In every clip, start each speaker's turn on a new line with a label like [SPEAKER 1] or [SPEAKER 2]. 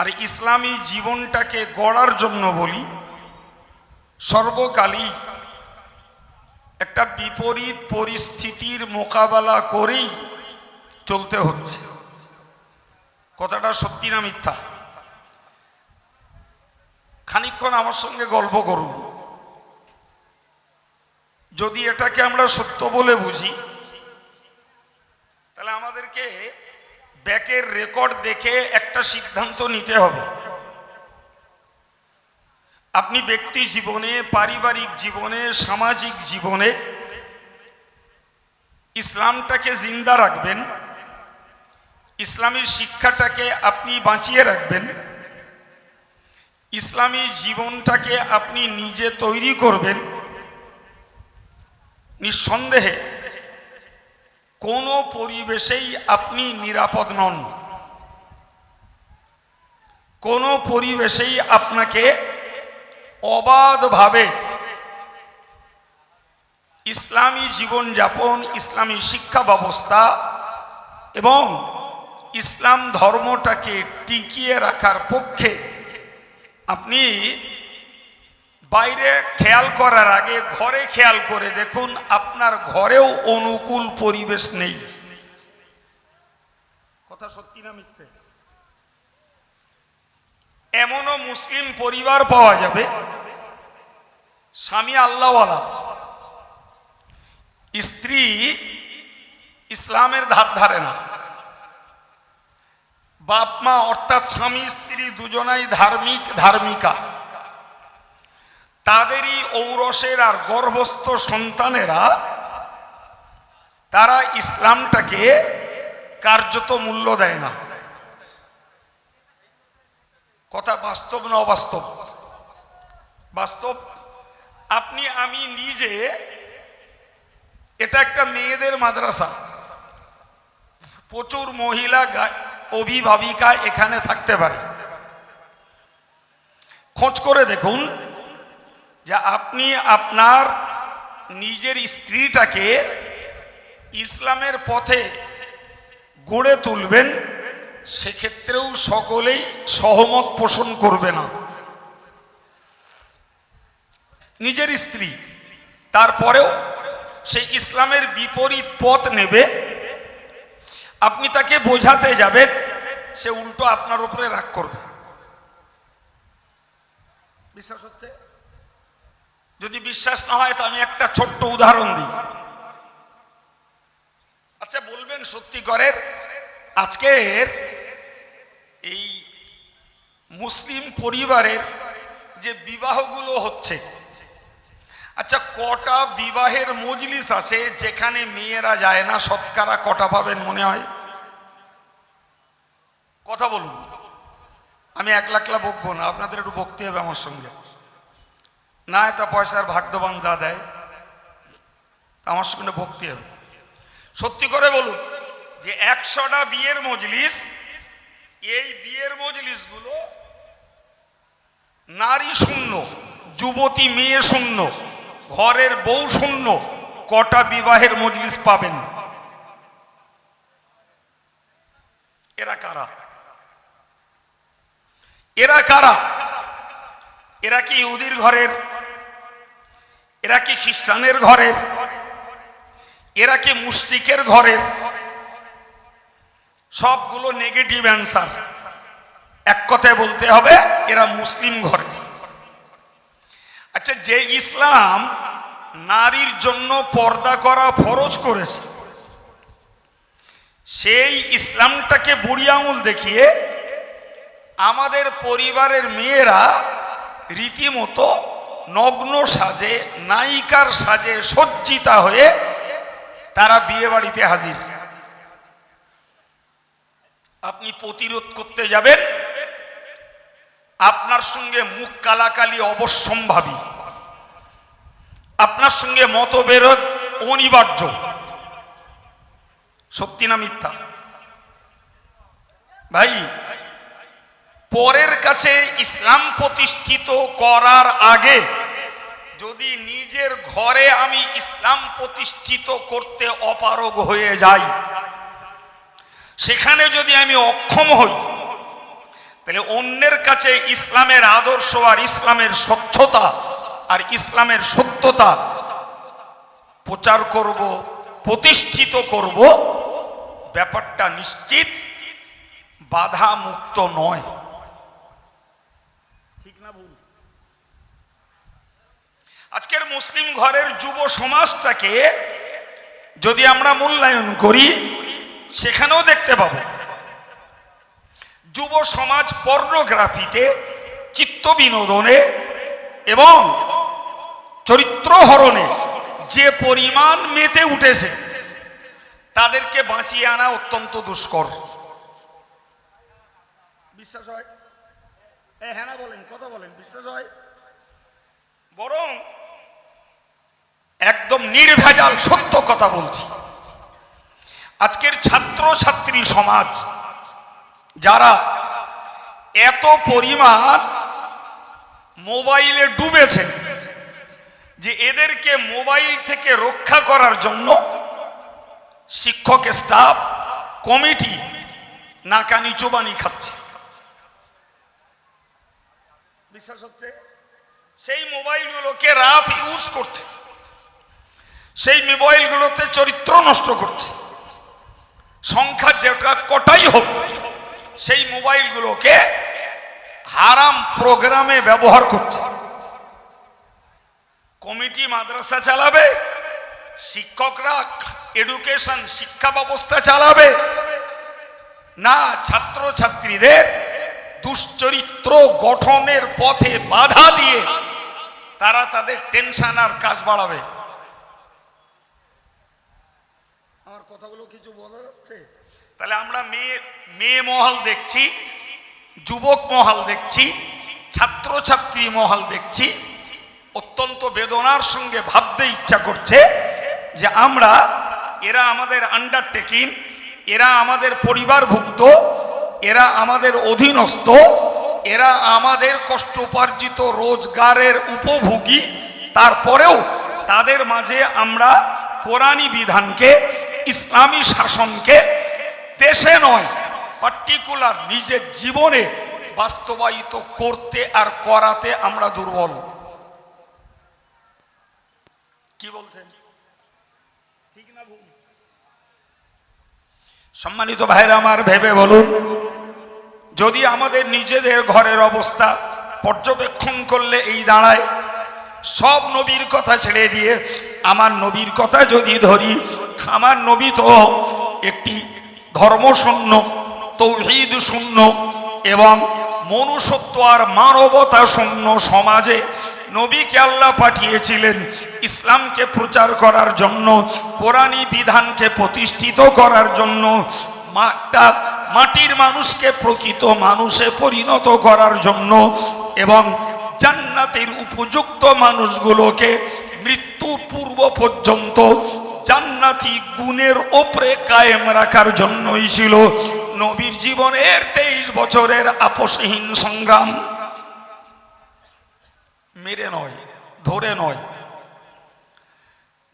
[SPEAKER 1] আর ইসলামী জীবনটাকে গড়ার জন্য বলি, সর্বকালই একটা বিপরীত পরিস্থিতির মোকাবেলা করেই চলতে হচ্ছে। কথাটা সত্যি না মিথ্যা? খানিকক্ষণ আমার সঙ্গে গল্প করুন। যদি এটাকে আমরা সত্য বলে বুঝি, তাহলে আমাদেরকে ব্যাকের রেকর্ড দেখে একটা সিদ্ধান্ত নিতে হবে। আপনি ব্যক্তি জীবনে, পারিবারিক জীবনে, সামাজিক জীবনে ইসলামটাকে জিন্দা রাখবেন, ইসলামী শিক্ষাটাকে আপনি বাঁচিয়ে রাখবেন, ইসলামী জীবনটাকে আপনি নিজে তৈরি করবেন, নিঃসন্দেহে কোনো পরিবেশেই আপনি নিরাপদ নন। কোনো পরিবেশেই আপনাকে অবাধভাবে ইসলামী জীবনযাপন, ইসলামী শিক্ষা ব্যবস্থা এবং ইসলাম ধর্মটাকে টিকিয়ে রাখার পক্ষে আপনি বাইরে খেয়াল করার আগে ঘরে খেয়াল করে দেখুন আপনার ঘরেও অনুকূল পরিবেশ নেই। কথা সত্যি না মিথ্যে? এমনও মুসলিম পরিবার পাওয়া যাবে স্বামী আল্লাহওয়ালা স্ত্রী ইসলামের ধার ধারে না। বাপ মা অর্থাৎ স্বামী স্ত্রী দুজনাই ধার্মিক ধার্মিকা। তাদেরই ঔরসের আর গর্ভস্থ সন্তানেরা, তারা ইসলামটাকে কার্যত মূল্য দেয় না। কথা বাস্তব না অবাস্তব? বাস্তব? আপনি, আমি নিজে এটা একটা মেয়েদের মাদ্রাসা। প্রচুর মহিলা অভিভাবিকা এখানে থাকতে পারে। খোঁজ করে দেখুন যে আপনি আপনার নিজের স্ত্রীটাকে ইসলামের পথে গড়ে তুলবেন, সেক্ষেত্রেও সকলেই সহমত পোষণ করবে না। নিজের স্ত্রী, তারপরেও সে ইসলামের বিপরীত পথ নেবে। আপনি তাকে বোঝাতে যাবেন, সে উল্টো আপনার উপরে রাগ করবে। বিশ্বাস হচ্ছে? যদি বিশ্বাস না হয়, তো আমি একটা ছোট্ট উদাহরণ দিই। আচ্ছা বলবেন সত্যিকারের আজকের এই মুসলিম পরিবারের যে বিবাহগুলো হচ্ছে। আচ্ছা কটা বিবাহের মজলিস আছে যেখানে মেয়েরা যায় না? সৎকারা কটা পাবেন মনে হয়? কথা বলুন। আমি এক লাখলা বকবো না, আপনাদের একটু বকতে হবে আমার সঙ্গে। না এটা পয়সার ভাগ্যবান যা দেয় আমার সঙ্গে ভক্তি হবে। সত্যি করে বলুন যে একশোটা বিয়ের মজলিস, এই বিয়ের মজলিসগুলো নারী শূন্য, যুবতী মেয়ে শূন্য, ঘরের বউ শূন্য, কটা বিবাহের মজলিস পাবেন? এরা কারা? এরা কারা? এরা কি ইহুদির ঘরের এরা কি খ্রিস্টানের ঘরের এরা কি মুসলিকের ঘরের সবগুলো নেগেটিভ অ্যান্সার এক কথায় বলতে হবে, এরা মুসলিম ঘরের আচ্ছা যে ইসলাম নারীর জন্য পর্দা করা ফরজ করেছে, সেই ইসলামটাকে বুড়ি আঙুল দেখিয়ে আমাদের পরিবারের মেয়েরা রীতিমতো নগ্ন সাজে, নায়িকার সাজে সজ্জিতা হয়ে তারা বিয়ে বাড়িতে হাজির। আপনি প্রতিরোধ করতে যাবেন, আপনার সঙ্গে মুখ কালাকালি অবশ্যম্ভাবী। আপনার সঙ্গে মতবিরোধ অনিবার্য। সত্যি না মিথ্যা? ভাই, পরের কাছে ইসলাম প্রতিষ্ঠিত করার আগে যদি নিজের ঘরে আমি ইসলাম প্রতিষ্ঠিত করতে অপারগ হয়ে যাই, সেখানে যদি আমি অক্ষম হই, তাহলে অন্যের কাছে ইসলামের আদর্শ আর ইসলামের স্বচ্ছতা আর ইসলামের সত্যতা প্রচার করব, প্রতিষ্ঠিত করব, ব্যাপারটা নিশ্চিত বাধা মুক্ত নয় ঠিক না ভুল আজকের মুসলিম ঘরের যুব সমাজটাকে যদি আমরা মূল্যায়ন করি, সেখানেও দেখতে পাবো। যুব সমাজ পর্নোগ্রাফিতে, চিত্ত বিনোদনে এবং চরিত্র হরণে যে পরিমাণ মেতে উঠেছে, তাদেরকে বাঁচিয়ে আনা অত্যন্ত দুষ্কর। বিশ্বাস হয়? হ্যাঁ বলেন, কথা বলেন, বিশ্বাস হয়? বরং একদম নির্ভেজাল, সত্য কথা বলছি। আজকের ছাত্র ছাত্রী সমাজ, যারা এত পরিমাণ মোবাইলে ডুবেছে যে এদেরকে মোবাইল থেকে রক্ষা করার জন্য শিক্ষক, স্টাফ, কমিটি নাকানি চোবানি খাচ্ছে। বিশ্বাস হচ্ছে? সেই মোবাইলগুলোকে রাফ ইউজ করছে। সেই মোবাইলগুলোতে চরিত্র নষ্ট করছে। সংখ্যা যেটা কটাই হোক, সেই মোবাইলগুলোকে হারাম প্রোগ্রামে ব্যবহার করছে। কমিটি মাদ্রাসা চালাবে, শিক্ষকরা এডুকেশন শিক্ষা ব্যবস্থা চালাবে। না ছাত্র ছাত্রীদের দুশ্চরিত্র গঠনের পথে বাধা দিয়ে তারা তাদের টেনশন আর কাজ বাড়াবে আমার কথাগুলো কিছু যাচ্ছে? তাহলে আমরা মেয়ে মেয়ে মহল দেখছি, যুবক মহল দেখছি, ছাত্রছাত্রী মহল দেখছি। অত্যন্ত বেদনার সঙ্গে ভাবতে ইচ্ছা করছে যে আমরা, এরা আমাদের আন্ডারটেকিং এরা আমাদের পরিবারভুক্ত, এরা আমাদের অধীনস্থ, এরা আমাদের কষ্টোপার্জিত রোজগারের উপভোগী। তারপরেও তাদের মাঝে আমরা কোরআনী বিধানকে ইসলামী শাসনকে দেশে নয় পার্টিকুলার নিজের জীবনে বাস্তবায়িত করতে আর করাতে আমরা দুর্বল। কি বলছেন? ঠিক না সম্মানিত ভাইরা আমার, ভেবে বলুন, যদি আমাদের নিজেদের ঘরের অবস্থা পর্যবেক্ষণ করলে এই দাঁড়ায় সব নবীর কথা ছেড়ে দিয়ে, আমার নবীর কথা যদি ধরি, আমার নবী তো একটি ধর্মশূন্য, তৌহিদ শূন্য এবং মনুষ্যত্ব আর মানবতা শূন্য সমাজে নবীকে আল্লাহ পাঠিয়েছিলেন ইসলামকে প্রচার করার জন্য, কোরআনী বিধানকে প্রতিষ্ঠিত করার জন্য মাটা মাটির মানুষকে প্রকৃত মানুষে পরিণত করার জন্য এবং জান্নাতের উপযুক্ত মানুষগুলোকে মৃত্যু পূর্ব পর্যন্ত জান্নাতি গুণের ওপরে কায়েম রাখার জন্যই ছিল নবীর জীবনের তেইশ বছরের আপসহীন সংগ্রাম। মেরে নয়, ধরে নয়।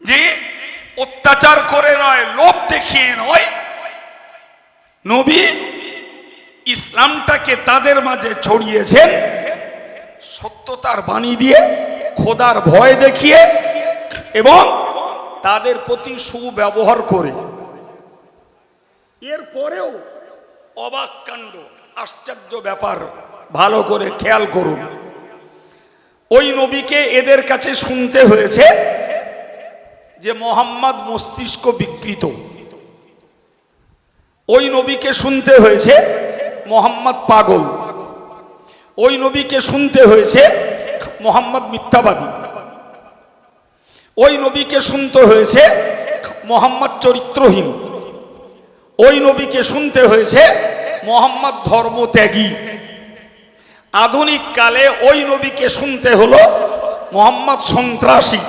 [SPEAKER 1] যে অত্যাচার করে নয়, লোভ দেখিয়ে নয়। নবী ইসলামটাকে তাদের মাঝে ছড়িয়েছেন। সত্যতার বাণী দিয়ে, খোদার ভয় দেখিয়ে এবং তাদের প্রতি সুব্যবহার করে। এর পরেও অবাক কাণ্ড, আশ্চর্য ব্যাপার, ভালো করে খেয়াল করুন। ওই নবীকে এদের কাছে শুনতে হয়েছে যে মোহাম্মদ মস্তিষ্ক বিকৃত। ওই নবীকে শুনতে হয়েছে মোহাম্মদ পাগল। ওই নবীকে শুনতে হয়েছে মোহাম্মদ মিথ্যাবাদী। ওই নবীকে শুনতে হয়েছে মোহাম্মদ চরিত্রহীন। ওই নবীকে শুনতে হয়েছে মোহাম্মদ ধর্মত্যাগী। আধুনিক কালে ওই নবীকে শুনতে হলো মোহাম্মদ সন্ত্রাসী।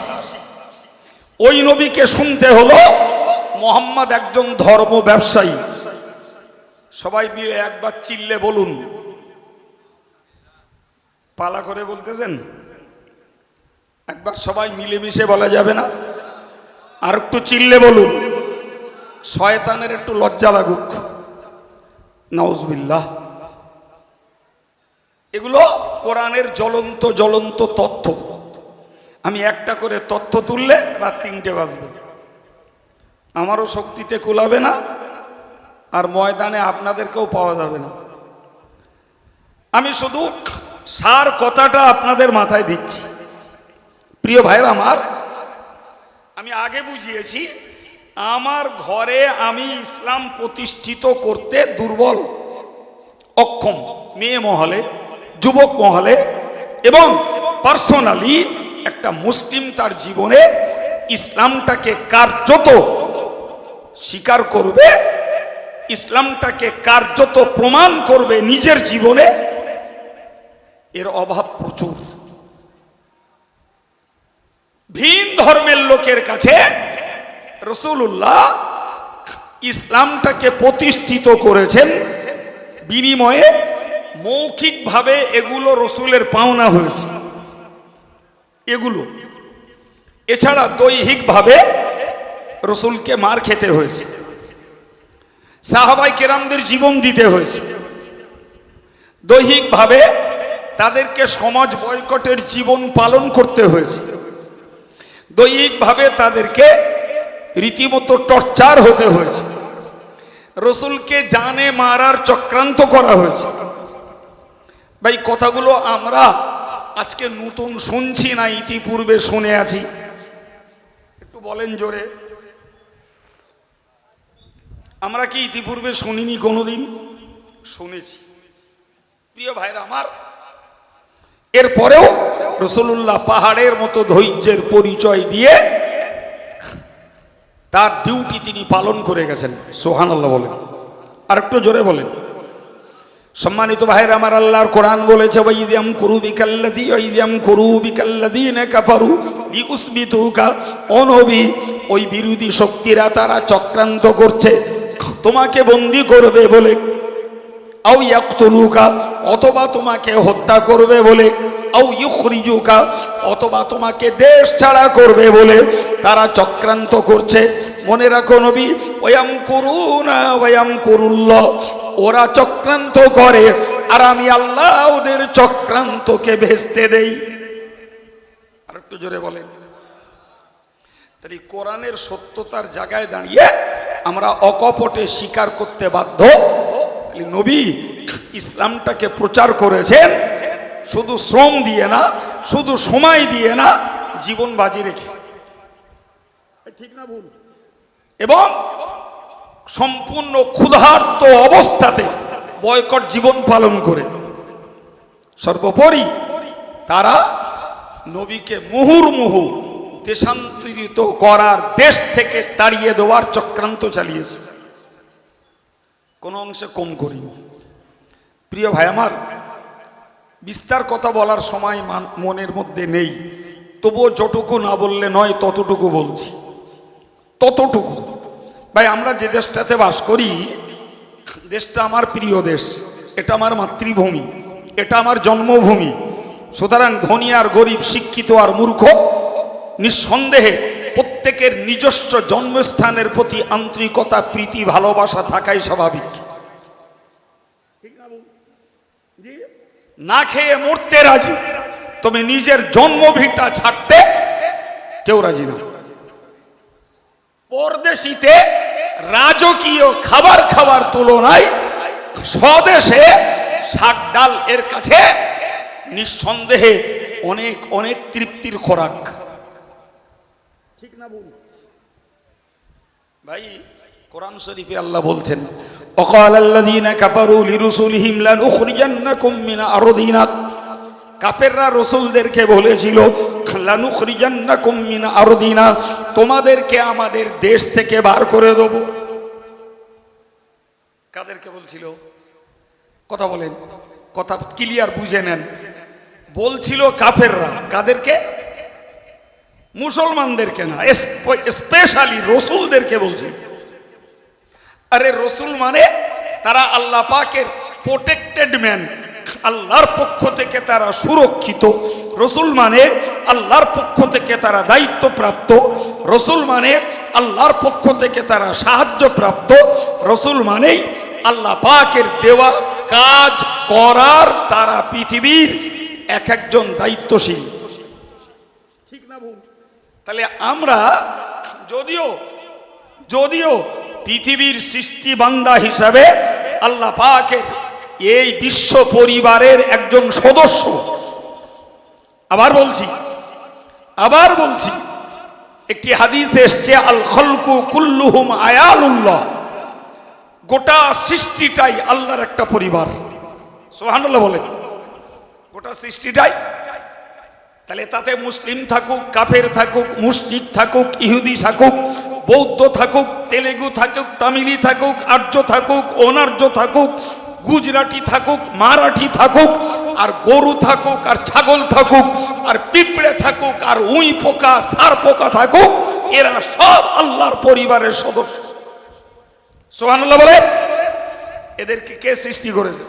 [SPEAKER 1] ওই নবীকে শুনতে হলো মোহাম্মদ একজন ধর্ম ব্যবসায়ী। সবাই মিলে একবার চিল্লে বলুন। পালা করে বলতেছেন? একবার সবাই মিলেমিশে বলা যাবে না। আর একটু চিল্লে বলুন, শয়তানের একটু লজ্জা লাগুক। নওজবিল্লাহ এগুলো কোরআনের জ্বলন্ত জ্বলন্ত তথ্য। আমি একটা করে তথ্য তুললে রাত তিনটে বাজবে। আমারও শক্তিতে কুলাবে না, আর ময়দানে আপনাদেরকেও পাওয়া যাবে না। আমি শুধু সার কথাটা আপনাদের মাথায় দিচ্ছি। প্রিয় ভাইয়ের আমার, আমি আগে বুঝিয়েছি, আমার ঘরে আমি ইসলাম প্রতিষ্ঠিত করতে দুর্বল, অক্ষম মেয়ে মহলে, যুবক মহলে এবং পার্সোনালি একটা মুসলিম তার জীবনে ইসলামটাকে কার্যত স্বীকার করবে, ইসলামটাকে কার্যত প্রমাণ করবে নিজের জীবনে এর অভাব প্রচুর। ভিন ধর্মের লোকের কাছে রসুল্লাহ ইসলামটাকে প্রতিষ্ঠিত করেছেন বিনিময়ে মৌখিকভাবে এগুলো রসুলের পাওনা হয়েছে। এগুলো। এছাড়া দৈহিকভাবে রসুলকে মার খেতে হয়েছে। সাহাবাই কেরামদের জীবন দিতে হয়েছে। দৈহিকভাবে তাদেরকে সমাজ বয়কটের জীবন পালন করতে হয়েছে। দৈহিকভাবে তাদেরকে রীতিমতো টর্চার হতে হয়েছে। রসুলকে জানে মারার চক্রান্ত করা হয়েছে। ভাই, কথাগুলো আমরা আজকে নতুন শুনছি না, ইতিপূর্বে শুনে আছি। একটু বলেন জোরে। আমরা কি ইতিপূর্বে শুনিনি কোনোদিন? শুনেছি। প্রিয় ভাইরা, আমার এরপরেও রসুল্লাহ পাহাড়ের মতো ধৈর্যের পরিচয় দিয়ে তার ডিউটি তিনি পালন করে গেছেন সোহান আল্লাহ বলেন। আর একটু জোরে বলেন। সম্মানিত ভাইয়ের, আমার আল্লাহর কোরআন বলেছে ওয়াইদিয়াম করু বিকাল্লাদি ওয়াইদিয়াম করু বিকাল্লাদি নে কাফারু লি উসবিতুকা অনবী ওই বিরোধী শক্তিরা তারা চক্রান্ত করছে, তোমাকে বন্দি করবে বলে আও ইয়াকতুলুকা, অথবা তোমাকে হত্যা করবে বলে, আও ইউখরিজুকা, অথবা তোমাকে দেশ ছাড়া করবে বলে তারা চক্রান্ত করছে। মনে রাখো নবী ওয়াম করুনা ওয়াম করুল্লাহ ওরা চক্রান্ত করে, আর আমি আল্লাহ ওদের চক্রান্তকে ভেস্তে দেই। আর একটু জোরে বলেন। তাই কোরআনের সত্যতার জায়গায় দাঁড়িয়ে আমরা অকপটে স্বীকার করতে বাধ্য নবী ইসলামটাকে প্রচার করেছেন শুধু শ্রম দিয়ে না শুধু সময় দিয়ে না জীবন বাজি রেখে। ঠিক না ভুল? এবং সম্পূর্ণ ক্ষুধার্ত অবস্থাতে বয়কট জীবন পালন করে। সর্বোপরি তারা নবীকে মুহুর্মুহু দেশান্তরিত করার দেশ থেকে তাড়িয়ে দেওয়ার চক্রান্ত চালিয়েছে। কোনো অংশে কম করিনি প্রিয় ভাই আমার, বিস্তার কথা বলার সময় মান- মনের মধ্যে নেই। তবুও যতটুকু না বললে নয়, ততটুকু বলছি। ততটুকু। ভাই, আমরা যে দেশটাতে বাস করি, দেশটা আমার প্রিয় দেশ। এটা আমার মাতৃভূমি। এটা আমার জন্মভূমি। সুতরাং ধনী আর গরিব, শিক্ষিত আর মূর্খ, নিঃসন্দেহে প্রত্যেকের নিজস্ব জন্মস্থানের প্রতি আন্তরিকতা, প্রীতি, ভালোবাসা থাকাই স্বাভাবিক। না খেয়ে মরতে রাজি, তবে নিজের জন্মভিটা ছাড়তে কেউ রাজি না। পরদেশিতে রাজকীয় খাবার খাবার তুলনায় স্বদেশে শাক ডাল এর কাছে নিঃসন্দেহে অনেক অনেক তৃপ্তির খোরাক। না ভুল ভাই, কোরআন শরীফে আল্লাহ বলছেন, অকাল আল্লাদিনা কাপারু লিরুসুলিহিম লা নুখরিজান্নাকুম মিন আরদিনা। কাপেররা রসুলদেরকে বলেছিল, লানুখরিজান্নাকুম মিন আরদিনা, তোমাদেরকে আমাদের দেশ থেকে বার করে দেব। কাদেরকে বলছিল? কথা বলেন। কথা ক্লিয়ার বুঝে নেন। বলছিল কাফেররা। কাদেরকে? মুসলমানদেরকে না স্পেশালি রসুলদেরকে বলছিল আরে রসুল মানে তারা আল্লাহ পাকের প্রোটেক্টেড ম্যান আল্লাহর পক্ষ থেকে তারা সুরক্ষিত। রসুল মানে আল্লাহর পক্ষ থেকে তারা দায়িত্বপ্রাপ্ত। রসুল মানে আল্লাহর পক্ষ থেকে তারা সাহায্যপ্রাপ্ত। রসুল মানেই আল্লাহ পাকের দেওয়া
[SPEAKER 2] কাজ করার তারা পৃথিবীর এক একজন দায়িত্বশীল। তাহলে আমরা যদিও যদিও পৃথিবীর সৃষ্টি বান্দা হিসাবে আল্লাহ পাকের এই বিশ্ব পরিবারের একজন সদস্য। আবার বলছি আবার বলছি, একটি হাদিস এসছে, আল খলকু কুল্লুহুম আয়ালুল্লাহ। গোটা সৃষ্টিটাই আল্লাহর একটা পরিবার। সোহানুল্লাহ বলেন। গোটা সৃষ্টিটাই তাহলে তাতে মুসলিম থাকুক, কাফের থাকুক মুসজিদ থাকুক, ইহুদি থাকুক, বৌদ্ধ থাকুক, তেলেগু থাকুক, তামিলি থাকুক, আর্য থাকুক, অনার্য থাকুক, গুজরাটি থাকুক, মারাঠি থাকুক, আর গরু থাকুক, আর ছাগল থাকুক, আর পিঁপড়ে থাকুক, আর উই পোকা, সার পোকা থাকুক, এরা সব আল্লাহর পরিবারের সদস্য। সোহানুল্লাহ বলে এদেরকে কে সৃষ্টি করেছে?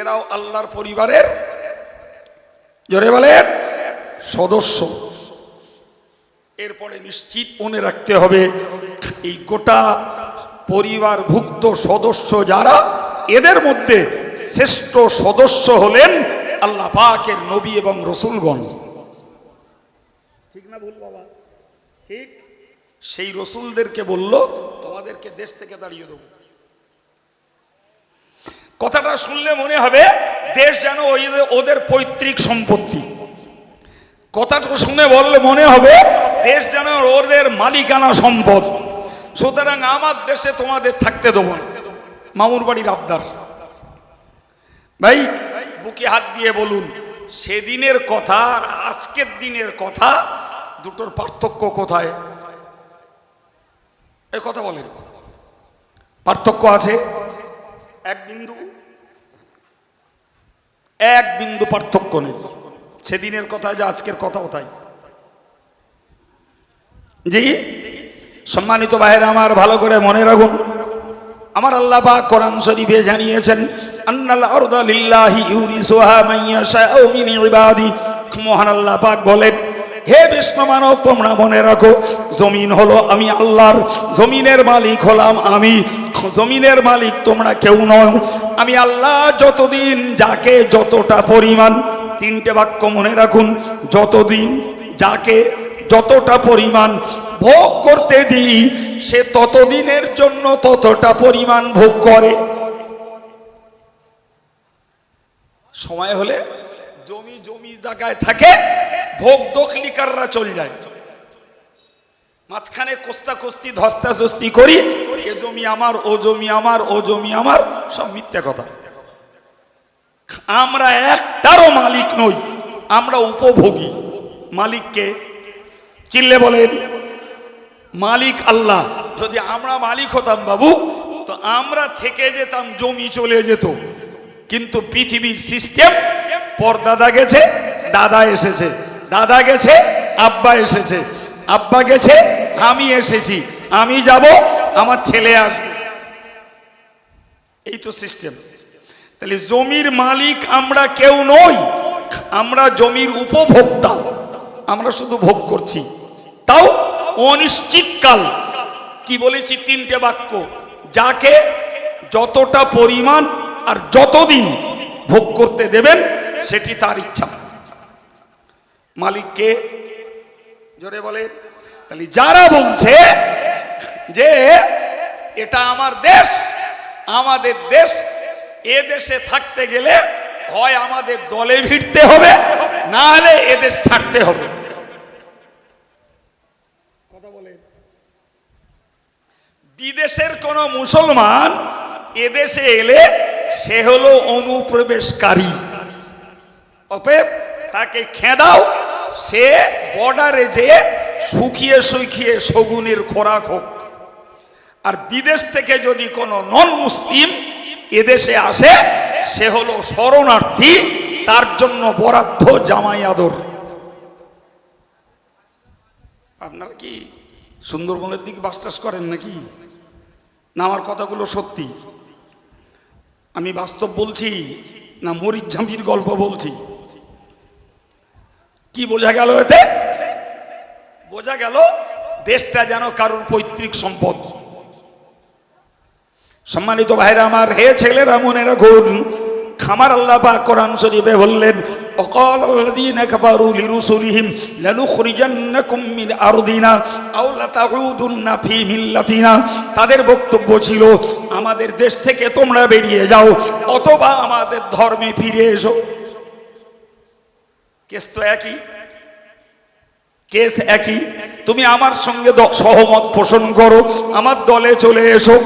[SPEAKER 2] এরাও আল্লাহর পরিবারের জোরে বলেন। সদস্য। এরপরে নিশ্চিত মনে রাখতে হবে এই গোটা পরিবারভুক্ত সদস্য যারা এদের মধ্যে শ্রেষ্ঠ সদস্য হলেন আল্লাহ পাকের নবী এবং রসুলগণ। ঠিক না ভুল বাবা? ঠিক? সেই রসুলদেরকে বলল তোমাদেরকে দেশ থেকে দাঁড়িয়ে দেবো। কথাটা শুনলে মনে হবে দেশ যেন ওদের পৈতৃক সম্পত্তি। কথাটা শুনে বললে মনে হবে, দেশ যেন ওদের মালিকানা সম্পদ। সুতরাং আমার দেশে তোমাদের থাকতে দেবো না। মামুর বাড়ির আবদার। ভাই, বুকে হাত দিয়ে বলুন, সেদিনের কথা আর আজকের দিনের কথা দুটোর পার্থক্য কোথায়? এই কথা বলেন। পার্থক্য আছে? এক বিন্দু। এক বিন্দু পার্থক্য নেই। সেদিনের কথা যে আজকের কথাও তাই। জি, সম্মানিত ভাইয়ের আমার ভালো করে মনে রাখুন, আমার আল্লাহ পাক কোরআন শরীফে জানিয়েছেন মহান আল্লাহ পাক বলেন হে বিষ্ণু মানব, তোমরা মনে রাখো, জমিন হলো আমি আল্লাহর, জমিনের মালিক হলাম আমি। জমিনের মালিক তোমরা কেউ নয় আমি আল্লাহ যতদিন, যাকে যতটা পরিমাণ, তিনটে বাক্য মনে রাখুন, যতদিন যাকে যতটা পরিমাণ ভোগ করতে দিই, সে ততদিনের জন্য ততটা পরিমাণ ভোগ করে। সময় হলে জমি জমি জায়গায় থাকে, ভোগ দখলিকাররা চলে যায়। মাঝখানে কোস্তা কোস্তি, ধস্তা ধস্তি করি, এ জমি আমার, ও জমি আমার, ও জমি আমার, সব মিথ্যা কথা। আমরা একটারও মালিক নই, আমরা উপভোগী। মালিককে চিল্লে বলেন, মালিক আল্লাহ। যদি আমরা মালিক হতাম বাবু, তো আমরা থেকে যেতাম, জমি চলে যেত। কিন্তু পৃথিবীর সিস্টেম পর দাদা গেছে, দাদা এসেছে। দাদা গেছে, আব্বা এসেছে। আব্বা গেছে, আমি এসেছি। আমি যাব, আমার ছেলে আসবে। এই তো সিস্টেম। তাহলে জমির মালিক আমরা কেউ নই, আমরা জমির উপভোক্তা। আমরা শুধু ভোগ করছি। তাও অনিশ্চিতকাল। কি বলেছি তিনটে বাক্য? যাকে যতটা পরিমাণ আর যতদিন ভোগ করতে দেবেন সেটি তার ইচ্ছা। মালিককে জোরে বলে তাহলে যারা বলছে যে এটা আমার দেশ, আমাদের দেশ, এ দেশে থাকতে গেলে হয় আমাদের দলে ভিড়তে হবে, না হলে এ দেশ ছাড়তে হবে। কথা বলে বিদেশের কোন মুসলমান এদেশে এলে সে হলো অনুপ্রবেশকারী। অতএব তাকে খেদাও। সে বর্ডারে যেয়ে শুকিয়ে শুকিয়ে শগুনের খোরাক হোক। আর বিদেশ থেকে যদি কোনো নন মুসলিম এদেশে আসে, সে হলো শরণার্থী, তার জন্য বরাদ্দ জামাই আদর। আপনারা কি সুন্দরবনের দিকে বাসটাস করেন নাকি? না, আমার কথাগুলো সত্যি। আমি বাস্তব বলছি, না মরিচ ঝাঁপির গল্প বলছি? কি বোঝা গেল এতে বোঝা গেল দেশটা যেন কারোর পৈতৃক সম্পদ সম্মানিত ভাইরা আমার হে ছেলেরা মনে রাখুন খামার আল্লাহ পাক কোরআন শরীফে বললেন وقال الذين كفروا لرسلهم لنخرجنكم من أرضنا أو لتعودن في ملتنا তাদের বক্তব্য ছিল আমাদের দেশ থেকে তোমরা বেরিয়ে যাও অথবা আমাদের ধর্মে ফিরে এসো কেস তো একই। কেস একই। তুমি আমার সঙ্গে সহমত পোষণ করো। আমার দলে চলে এসো।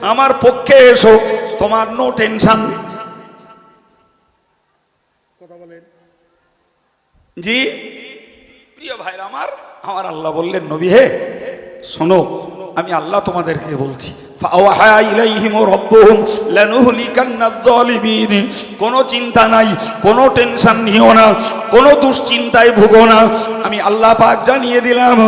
[SPEAKER 2] আমার পক্ষে এসো। তোমার নো টেনশন জি। প্রিয় ভাইরা আমার আমার আল্লাহ বললেন, নবী হে, শোনো, আমি আল্লাহ তোমাদেরকে বলছি। কোনো চিন্তা নাই, কোনো টেনশন নিও না, কোনো দুশ্চিন্তায় ভুগো না। আমি আল্লাহ পাক জানিয়ে দিলাম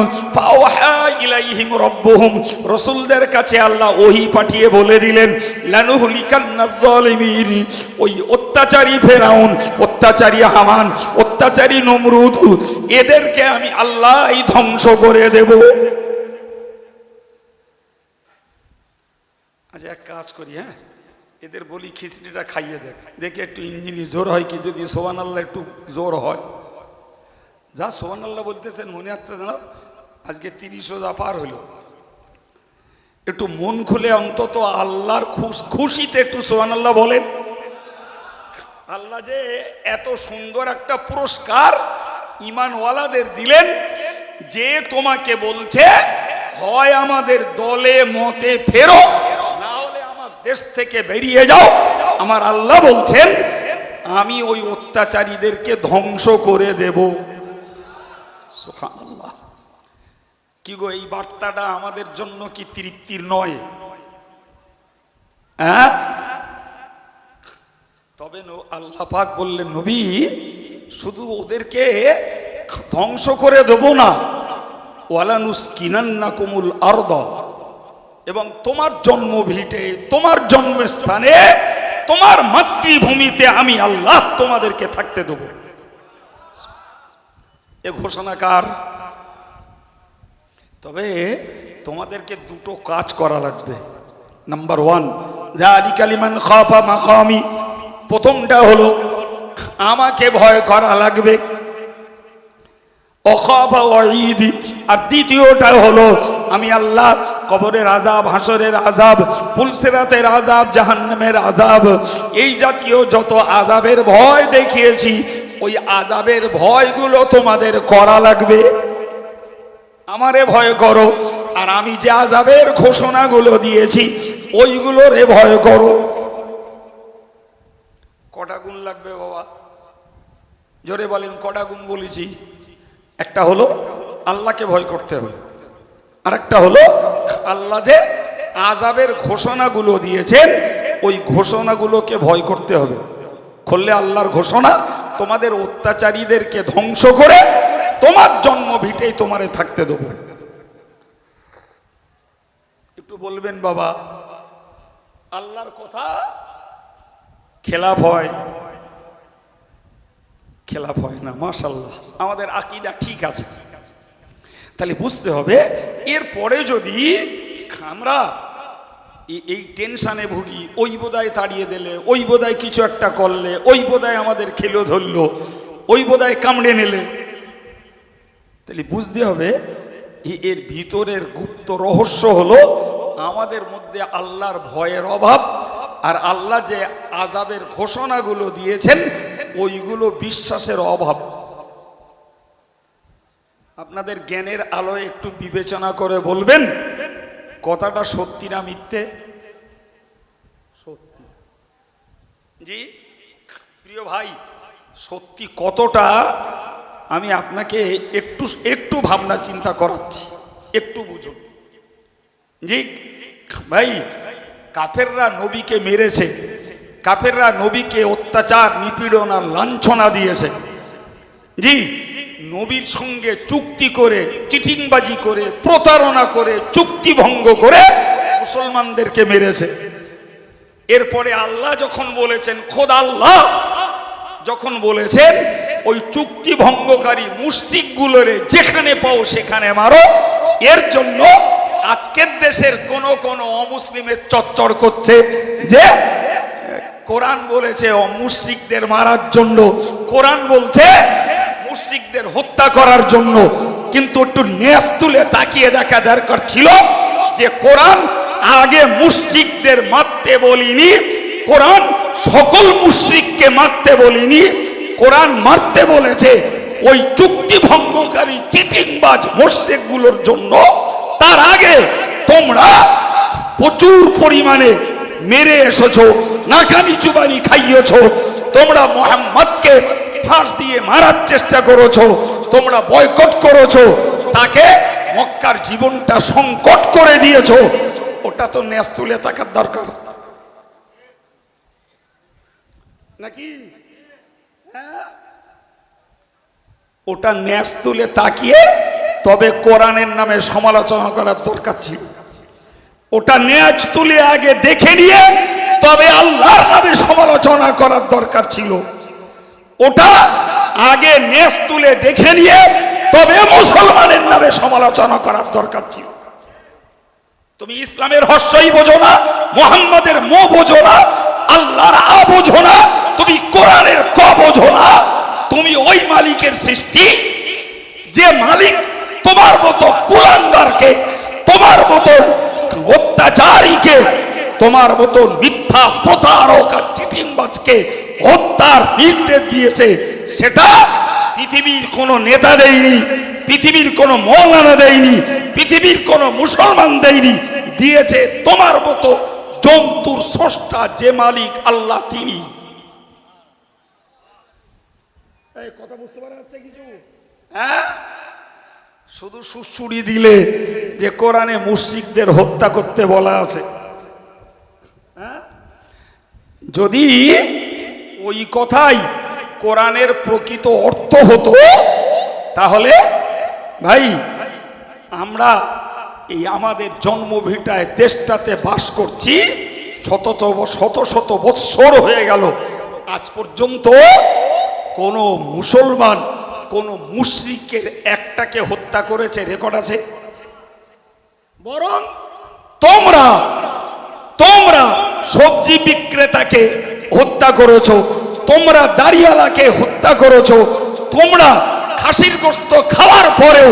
[SPEAKER 2] ইলাইহিম রাব্বুহুম। রাসূলদের কাছে আল্লাহ ওহি পাঠিয়ে বলে দিলেন লানুহলিকান্নায যালিমিন। ওই অত্যাচারী ফেরাউন, অত্যাচারী হামান, অত্যাচারী নমরুদ, এদেরকে আমি আল্লাহই ধ্বংস করে দেব। আচ্ছা এক কাজ করি হ্যাঁ? এদের বলি খিচড়িটা খাইয়ে দেখ। দেখে একটু ইঞ্জিনি জোর হয় কি? যদি সোহান আল্লাহ একটু জোর হয়। যা সোহান আল্লাহ বলতেছেন, মনে হচ্ছে না আজকে তিরিশ যা পার হলো। একটু মন খুলে অন্তত আল্লাহর খুশ- খুশিতে একটু সোহান আল্লাহ বলেন। আল্লাহ যে এত সুন্দর একটা পুরস্কার ইমানওয়ালাদের দিলেন, যে তোমাকে বলছে, হয় আমাদের দলে মতে ফেরো দেশ থেকে বেরিয়ে যাও। আমার আল্লাহ বলছেন, আমি ওই অত্যাচারীদেরকে ধ্বংস করে দেব। সুবহানাল্লাহ। কি গো, এই বার্তাটা আমাদের জন্য কি তৃপ্তির নয়? হ্যাঁ? তবে আল্লাহ পাক বললেন, নবী, শুধু ওদেরকে ধ্বংস করে দেব না। ওয়ালানুস কিনান্না কুমুল আরদ। এবং তোমার জন্ম ভিটে, তোমার জন্মস্থানে, তোমার মাতৃভূমিতে আমি আল্লাহ তোমাদেরকে থাকতে দেব। এ ঘোষণা কার? তবে তোমাদেরকে দুটো কাজ করা লাগবে। নাম্বার ওয়ান জালিকালিমান খাফা মাকামি। প্রথমটা হলো, আমাকে ভয় করা লাগবে। অখাফা ওয়াঈদ। আর দ্বিতীয়টা হলো, আমি আল্লাহ কবরের আজাব হাসরের আজাব পুলসেরাতের আজাব জাহান্নামের আজাব এই জাতীয় যত আজাবের ভয় দেখিয়েছি, ওই আজাবের ভয়গুলো তোমাদের করা লাগবে। আমারে ভয় করো, আর আমি যে আজাবের ঘোষণাগুলো দিয়েছি, ওইগুলোরে ভয় করো। কটা গুণ লাগবে বাবা? জোরে বলেন, কটা গুণ বলেছি? একটা হলো আল্লাহকে ভয় করতে হবে। আর একটা হলো আল্লাহ যে আজাবের ঘোষণাগুলো দিয়েছেন, ওই ঘোষণাগুলোকে ভয় করতে হবে। খুললে আল্লাহর ঘোষণা তোমাদের অত্যাচারীদেরকে ধ্বংস করে তোমার জন্ম ভিটেই তোমারে থাকতে দেবো। একটু বলবেন বাবা, আল্লাহর কথা খেলাফ হয় খেলাফ হয় না মাশাল্লাহ আমাদের আকিদা ঠিক আছে। তাহলে বুঝতে হবে, এরপরে যদি আমরা এ- এই টেনশানে ভুগি, ওই বোধহয় তাড়িয়ে দিলে, ওই বোধহয় কিছু একটা করলে, ওই বোধহয় আমাদের খেলো ধরলো, ওই বোধহয় কামড়ে নিলে, তাহলে বুঝতে হবে এর ভিতরের গুপ্ত রহস্য হলো, আমাদের মধ্যে আল্লাহর ভয়ের অভাব আর আল্লাহ যে আজাবের ঘোষণাগুলো দিয়েছেন ওইগুলো বিশ্বাসের অভাব। আপনাদের জ্ঞানের আলোয় একটু বিবেচনা করে বলবেন কথাটা সত্যি না মিথ্যে? সত্যি। জি প্রিয় ভাই সত্যি কতটা আমি আপনাকে একটু একটু ভাবনা চিন্তা করাচ্ছি একটু বুঝুন। জি ভাই কাফেররা নবীকে মেরেছে। কাফেররা নবীকে অত্যাচার, নিপীড়ন আর লাঞ্ছনা দিয়েছে। জি, নবীর সঙ্গে চুক্তি করে, চিটিংবাজি করে, প্রতারণা করে, চুক্তি ভঙ্গ করে মুসলমানদেরকে মেরেছে। এরপরে আল্লাহ যখন বলেছেন, খোদ আল্লাহ, যখন বলেছেন, ওই চুক্তি ভঙ্গকারী মুস্তিকগুলোরে যেখানে পাও সেখানে মারো। এর জন্য আজকের দেশের কোন কোন অমুসলিমের চচ্চর করছে যে, কোরআন বলেছে অমুসলিকদের মারার জন্য, কোরআন বলছে মুসলিকদের হত্যা করার জন্য। কিন্তু একটু নেস তুলে তাকিয়ে দেখা দরকার ছিল যে, কোরআন আগে মুসলিকদের মারতে বলিনি, কোরআন সকল মুসলিককে মারতে বলিনি, কোরআন মারতে বলেছে ওই চুক্তি ভঙ্গকারী চিটিংবাজ মোর্শেকগুলোর জন্য। তার আগে তোমরা প্রচুর পরিমাণে মেরে এসেছ নাকানি চুবানি খাইয়েছো, তোমরা মোহাম্মদকে ফাঁস দিয়ে মারার চেষ্টা করেছ, তোমরা বয়কট করেছ, তাকে মক্কার জীবনটা সংকট করে দিয়েছ। ওটা তো ন্যাস তুলে থাকার দরকার। নাকি? ওটা ন্যাস তুলে তাকিয়ে তবে কোরআনের নামে সমালোচনা করার দরকার ছিল। ওটা নেয়াজ তুলে আগে দেখে নিয়ে তবে আল্লাহর নামে সমালোচনা করার দরকার ছিল। ওটা আগে নেস তুলে দেখে নিয়ে তবে মুসলমানের নামে সমালোচনা করার দরকার ছিল। তুমি ইসলামের হর্ষই বোঝো না, মোহাম্মদের মো বোঝো না, আল্লাহর আ বোঝো না, তুমি কোরআনের ক বোঝো না, তুমি ওই মালিকের সৃষ্টি। যে মালিক তোমার মতো কুলাঙ্গারকে, তোমার মতো অত্যাচারীকে, তোমার মতো মিথ্যা প্রতারক আর চিটিংবাজকে হত্যার নির্দেশ দিয়েছে, সেটা পৃথিবীর কোনো নেতা দেয়নি, পৃথিবীর কোনো মৌলানা দেয়নি, পৃথিবীর কোনো মুসলমান দেয়নি, দিয়েছে তোমার মতো জন্তুর স্রষ্টা যে মালিক আল্লাহ তিনি। কথা বুঝতে পারা যাচ্ছে কিছু? হ্যাঁ? শুধু সুসুড়ি দিলে যে কোরআনে মুসিকদের হত্যা করতে বলা আছে হ্যাঁ? যদি ওই কথাই কোরআনের প্রকৃত অর্থ হতো, তাহলে ভাই, আমরা এই আমাদের জন্মভিটায় দেশটাতে বাস করছি শত শত শত বৎসর হয়ে গেল আজ পর্যন্ত কোনো মুসলমান কোন মুশরিকের একটাকে হত্যা করেছে রেকর্ড আছে? বরং তোমরা তোমরা সবজি বিক্রেতাকে হত্যা করেছ তোমরা দাড়িয়ালাকে হত্যা করেছ তোমরা খাসির গোস্ত খাওয়ার পরেও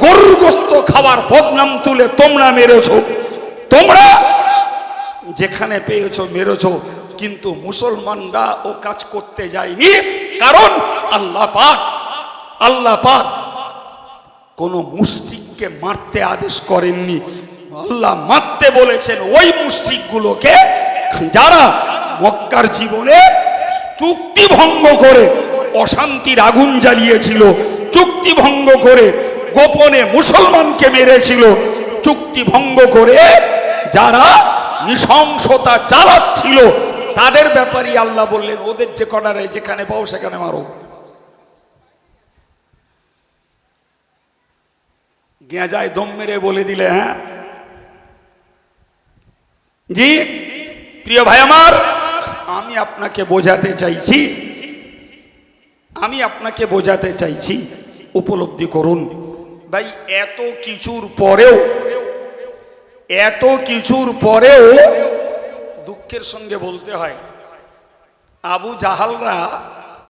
[SPEAKER 2] গরুর গোস্ত খাওয়ার বদনাম তুলে তোমরা মেরেছো। তোমরা যেখানে পেয়েছ মেরেছো কিন্তু মুসলমানরা ও কাজ করতে যায়নি কারণ আল্লাহ পাক আল্লাহ পাক কোনো মুসজিদকে মারতে আদেশ করেননি। আল্লাহ মারতে বলেছেন ওই মুসজিদগুলোকে যারা মক্কার জীবনে চুক্তি ভঙ্গ করে অশান্তির আগুন জ্বালিয়েছিল, চুক্তি ভঙ্গ করে গোপনে মুসলমানকে মেরেছিল, চুক্তি ভঙ্গ করে যারা নৃশংসতা চালাচ্ছিল, তাদের ব্যাপারে আল্লাহ বললেন, ওদের যে কডারে যেখানে পাও সেখানে মারো। গেঁজায় দম মেরে বলে দিলে হ্যাঁ? জি, প্রিয় ভাই আমার, আমি আপনাকে বোঝাতে চাইছি, আমি আপনাকে বোঝাতে চাইছি, উপলব্ধি করুন। ভাই, এত কিছুর পরেও, এত কিছুর পরেও দুঃখের সঙ্গে বলতে হয়, আবু জাহালরা